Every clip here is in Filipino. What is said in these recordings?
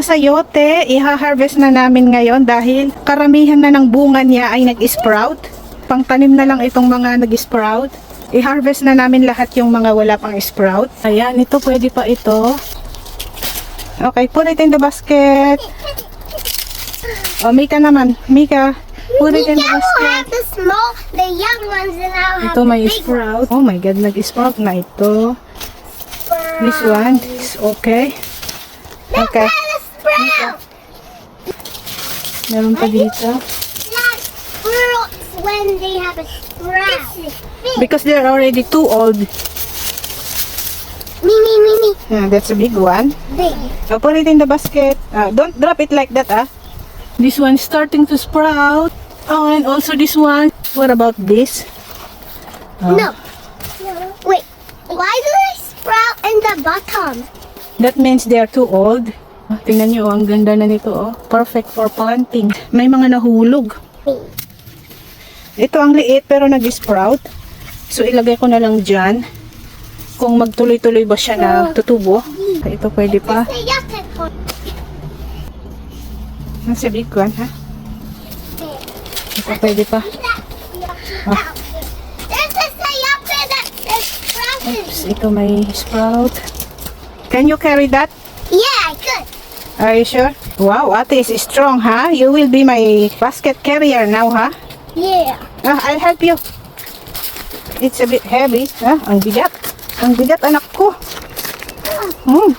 Sayote, iha-harvest na namin ngayon dahil karamihan na ng bunga niya ay nag-sprout. Pangtanim na lang itong mga nag-sprout. I-harvest na namin lahat yung mga wala pang sprout. Ayan, ito pwede pa ito. Okay, put it in the basket. Oh, Mika naman. Mika, put it in the basket. have the small, the young ones, and I'll have Ito may sprout. Oh my God, nag-sprout na ito. This one is okay. Okay. At the sprout. Meron pa dito. Like fruits when they have a sprout. This is big. Because they're already too old. Me, me, me, me. Yeah, that's a big one. Big. So put it in the basket. Uh, don't drop it like that, ah. This one's starting to sprout. Oh, and also this one. What about this? Oh, No. Wait. Why do they sprout in the bottom? That means they are too old. Tingnan nyo, oh, ang ganda na nito, oh. Perfect for planting. May mga nahulog. Ito ang liit pero nag-sprout. So ilagay ko na lang dyan. Kung magtuloy-tuloy ba siya na tutubo. Ito pwede pa. Nasa big one, ha? Ito pwede pa. There's a sayate that says sprouted. Oops, ito may sprout. Can you carry that? Yeah, I could. Are you sure? Wow, ate is strong, ha? You will be my basket carrier now, ha? Yeah. Ah, I'll help you. It's a bit heavy, ha? Ang bigat. Ang bigat, anak ko. Hmm.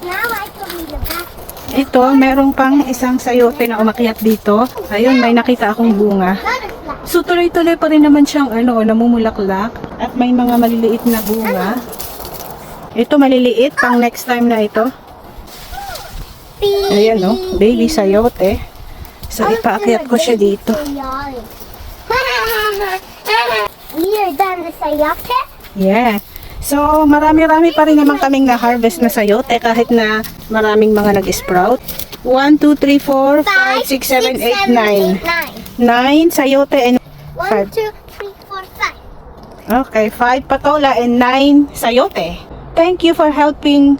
Now I can read the back. Ito, merong pang isang sayote na umakyat dito. Ayun, may nakita akong bunga. So, tuloy-tuloy pa rin naman siyang ano, namumulaklak. At may mga maliliit na bunga. Ito, maliliit. Pang next time na ito. Ayan, no? Baby sayote. So, ipaakyat ko siya dito. You're done the sayate? Yeah. So, marami-rami pa rin naman kaming na-harvest na sayote kahit na maraming mga nag-sprout. 1, 2, 3, 4, 5, 6, 7, 8, 9. 9 sayote and One, Five. two, three, four, five. Okay, 5 patola and 9 sayote. Thank you for helping